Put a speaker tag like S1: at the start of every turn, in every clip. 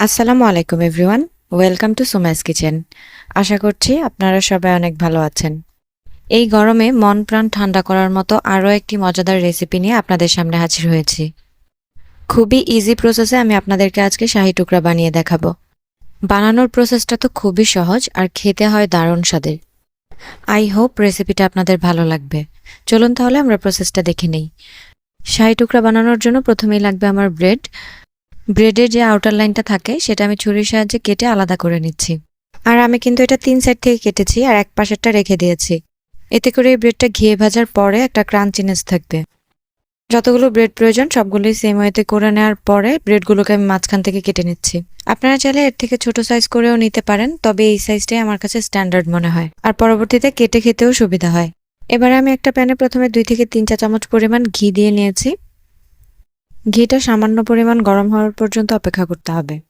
S1: আসসালামু আলাইকুম, everyone. Welcome to Somai's Kitchen. আশা করছি আপনারা সবাই অনেক ভালো আছেন। এই গরমে মন প্রাণ ঠান্ডা করার মতো আরও একটি মজাদার রেসিপি নিয়ে আপনাদের সামনে হাজির হয়েছি। খুবই ইজি প্রসেসে আমি আপনাদেরকে আজকে শাহি টুকরা বানিয়ে দেখাবো। বানানোর প্রসেসটা তো খুবই সহজ আর খেতে হয় দারুণ স্বাদের। আই হোপ রেসিপিটা আপনাদের ভালো লাগবে। চলুন তাহলে আমরা প্রসেসটা দেখে নেই। শাহি টুকরা বানানোর জন্য প্রথমেই লাগবে আমার ব্রেড। ব্রেডের যে আউটার লাইনটা থাকে, সেটা আমি ছুরির সাহায্যে কেটে আলাদা করে নিচ্ছি। আর আমি কিন্তু এটা তিন সাইড থেকে কেটেছি আর এক পাশেরটা রেখে দিয়েছি। এতে করে এই ব্রেডটা ঘিয়ে ভাজার পরে একটা ক্রাঞ্চিনেস থাকবে। যতগুলো ব্রেড প্রয়োজন, সবগুলোই সেম ওয়েতে করে নেওয়ার পরে ব্রেডগুলোকে আমি মাঝখান থেকে কেটে নিচ্ছি। আপনারা চাইলে এর থেকে ছোট সাইজ করেও নিতে পারেন, তবে এই সাইজটাই আমার কাছে স্ট্যান্ডার্ড মনে হয়। আর পরবর্তীতে কেটে খেতেও সুবিধা হয়। এবারে আমি একটা প্যানে প্রথমে দুই থেকে তিন চা চামচ পরিমাণ ঘি দিয়ে নিয়েছি। ঘিটা সামান্য পরিমাণ গরম হওয়ার পর্যন্ত অপেক্ষা করতে হবে।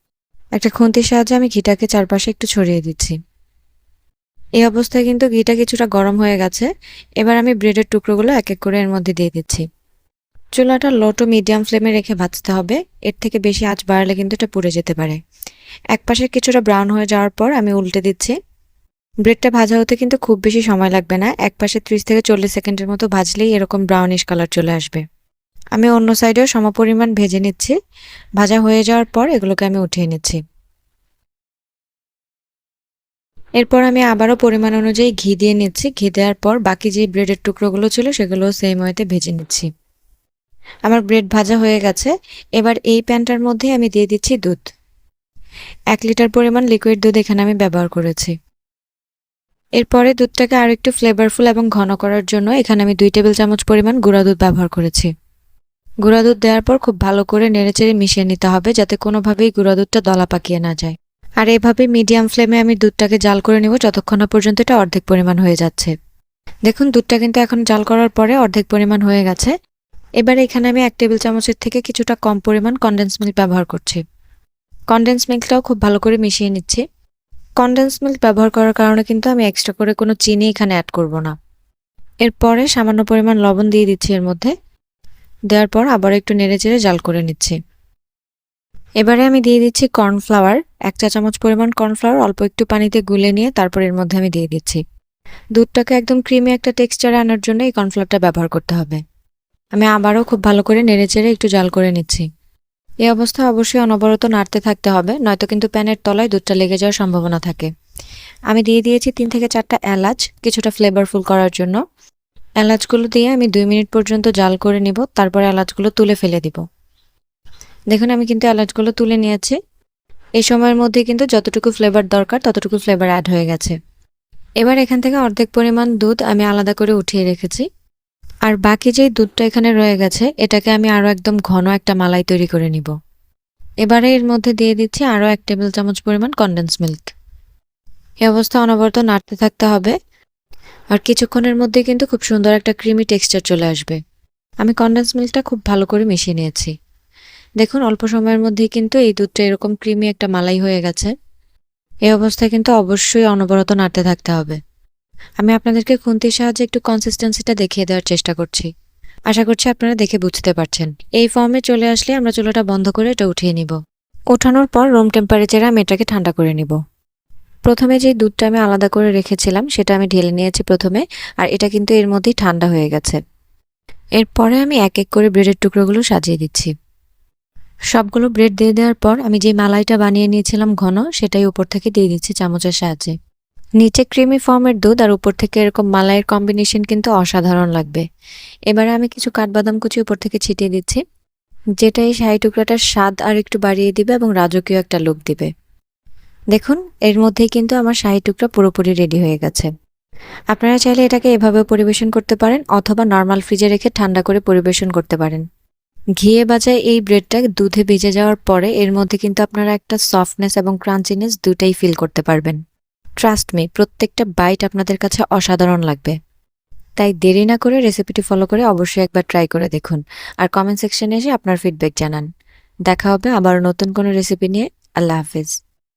S1: একটা খুন্তির সাহায্যে আমি ঘিটাকে চারপাশে একটু ছড়িয়ে দিচ্ছি। এই অবস্থায় কিন্তু ঘিটা কিছুটা গরম হয়ে গেছে। এবার আমি ব্রেডের টুকরোগুলো এক এক করে এর মধ্যে দিয়ে দিচ্ছি। চুলাটা লো টু মিডিয়াম ফ্লেমে রেখে ভাজতে হবে। এর থেকে বেশি আঁচ বাড়ালে কিন্তু এটা পুড়ে যেতে পারে। এক পাশে কিছুটা ব্রাউন হয়ে যাওয়ার পর আমি উল্টে দিচ্ছি। ব্রেডটা ভাজা হতে কিন্তু খুব বেশি সময় লাগবে না। এক পাশে ত্রিশ থেকে চল্লিশ সেকেন্ডের মতো ভাজলেই এরকম ব্রাউনিশ কালার চলে আসবে। আমি অন্য সাইডেও সমপরিমাণ ভেজে নিচ্ছি। ভাজা হয়ে যাওয়ার পর এগুলোকে আমি উঠিয়ে নিচ্ছি। এরপর আমি আবারও পরিমাণ অনুযায়ী ঘি দিয়ে নিচ্ছি। ঘি দেওয়ার পর বাকি যে ব্রেডের টুকরোগুলো ছিল সেগুলো সেম ওয়েতে ভেজে নিচ্ছি। আমার ব্রেড ভাজা হয়ে গেছে। এবার এই প্যানটার মধ্যে আমি দিয়ে দিচ্ছি দুধ। এক লিটার পরিমাণ লিকুইড দুধ এখানে আমি ব্যবহার করেছি। এরপরে দুধটাকে আর একটু ফ্লেভারফুল এবং ঘন করার জন্য এখানে আমি দুই টেবিল চামচ পরিমাণ গুঁড়া দুধ ব্যবহার করেছি। গুঁড়া দুধ দেওয়ার পর খুব ভালো করে নেড়েচেড়ে মিশিয়ে নিতে হবে যাতে কোনোভাবেই গুঁড়া দুধটা দলা পাকিয়ে না যায়। আর এভাবে মিডিয়াম ফ্লেমে আমি দুধটাকে জাল করে নেব যতক্ষণ না পর্যন্ত এটা অর্ধেক পরিমাণ হয়ে যাচ্ছে। দেখুন, দুধটা কিন্তু এখন জাল করার পরে অর্ধেক পরিমাণ হয়ে গেছে। এবার এখানে আমি এক টেবিল চামচের থেকে কিছুটা কম পরিমাণ কনডেন্স মিল্ক ব্যবহার করছি। কনডেন্স মিল্কটাও খুব ভালো করে মিশিয়ে নিচ্ছি। কনডেন্স মিল্ক ব্যবহার করার কারণে কিন্তু আমি এক্সট্রা করে কোনো চিনি এখানে অ্যাড করব না। এরপরে সামান্য পরিমাণ লবণ দিয়ে দিচ্ছি এর মধ্যে। দেওয়ার পর আবার একটু নেড়ে চেড়ে জাল করে নিচ্ছি। এবারে আমি দিয়ে দিচ্ছি কর্নফ্লাওয়ার, এক চা চামচ পরিমাণ কর্নফ্লাওয়ার, অল্প একটু পানিতে গুলে নিয়ে তারপর এর মধ্যে আমি দিয়ে দিচ্ছি। দুধটাকে একদম ক্রিমি একটা টেক্সচারে আনার জন্য এই কর্নফ্লাওয়ারটা ব্যবহার করতে হবে। আমি আবারও খুব ভালো করে নেড়ে চেড়ে একটু জাল করে নিচ্ছি। এই অবস্থায় অবশ্যই অনবরত নাড়তে থাকতে হবে, নয়তো কিন্তু প্যানের তলায় দুধটা লেগে যাওয়ার সম্ভাবনা থাকে। আমি দিয়ে দিয়েছি তিন থেকে চারটা এলাচ, কিছুটা ফ্লেভারফুল করার জন্য। এলাচগুলো দিয়ে আমি দুই মিনিট পর্যন্ত জাল করে নিব, তারপরে এলাচগুলো তুলে ফেলে দিব। দেখুন, আমি কিন্তু এলাচগুলো তুলে নিয়েছি। এই সময়ের মধ্যে কিন্তু যতটুকু ফ্লেভার দরকার, ততটুকু ফ্লেভার অ্যাড হয়ে গেছে। এবার এখান থেকে অর্ধেক পরিমাণ দুধ আমি আলাদা করে উঠিয়ে রেখেছি। আর বাকি যেই দুধটা এখানে রয়ে গেছে, এটাকে আমি আরও একদম ঘন একটা মালাই তৈরি করে নিব। এবারে এর মধ্যে দিয়ে দিচ্ছি আরও এক টেবিল চামচ পরিমাণ কনডেন্স মিল্ক এই অবস্থা অনবরত নাড়তে থাকতে হবে। আর কিছুক্ষণের মধ্যে কিন্তু খুব সুন্দর একটা ক্রিমি টেক্সচার চলে আসবে। আমি কনডেন্স মিল্কটা খুব ভালো করে মিশিয়ে নিয়েছি। দেখুন, অল্প সময়ের মধ্যেই কিন্তু এই দুধটা এরকম ক্রিমি একটা মালাই হয়ে গেছে। এই অবস্থায় কিন্তু অবশ্যই অনবরত নাড়তে থাকতে হবে। আমি আপনাদেরকে খুন্তির সাহায্যে একটু কনসিস্টেন্সিটা দেখিয়ে দেওয়ার চেষ্টা করছি। আশা করছি আপনারা দেখে বুঝতে পারছেন। এই ফর্মে চলে আসলে আমরা চুলাটা বন্ধ করে এটা উঠিয়ে নিব। ওঠানোর পর রুম টেম্পারেচারে আমি এটাকে ঠান্ডা করে নিব। প্রথমে যে দুধটা আমি আলাদা করে রেখেছিলাম, সেটা আমি ঢেলে নিয়েছি প্রথমে, আর এটা কিন্তু এর মধ্যেই ঠান্ডা হয়ে গেছে। এরপরে আমি এক এক করে ব্রেডের টুকরোগুলো সাজিয়ে দিচ্ছি। সবগুলো ব্রেড দিয়ে দেওয়ার পর আমি যে মালাইটা বানিয়ে নিয়েছিলাম ঘন, সেটাই উপর থেকে দিয়ে দিচ্ছি চামচের সাহায্যে। নিচে ক্রিমি ফর্মের দুধ আর উপর থেকে এরকম মালাইয়ের কম্বিনেশন কিন্তু অসাধারণ লাগবে। এবারে আমি কিছু কাঠবাদাম কুচি উপর থেকে ছিটিয়ে দিচ্ছি, যেটা এই শাহি টুকরাটার স্বাদ আর একটু বাড়িয়ে দিবে এবং রাজকীয় একটা লুক দিবে। দেখুন, এর মধ্যেই কিন্তু আমার শাহি টুকরা পুরোপুরি রেডি হয়ে গেছে। আপনারা চাইলে এটাকে এভাবেও পরিবেশন করতে পারেন অথবা নর্মাল ফ্রিজে রেখে ঠান্ডা করে পরিবেশন করতে পারেন। ঘিয়ে বাজায় এই ব্রেডটা দুধে ভেজে যাওয়ার পরে এর মধ্যে কিন্তু আপনারা একটা সফটনেস এবং ক্রাঞ্চিনেস দুটাই ফিল করতে পারবেন। ট্রাস্ট মি প্রত্যেকটা বাইট আপনাদের কাছে অসাধারণ লাগবে। তাই দেরি না করে রেসিপিটি ফলো করে অবশ্যই একবার ট্রাই করে দেখুন আর কমেন্ট সেকশনে এসে আপনার ফিডব্যাক জানান। দেখা হবে আবার নতুন কোনো রেসিপি নিয়ে। আল্লাহ হাফিজ।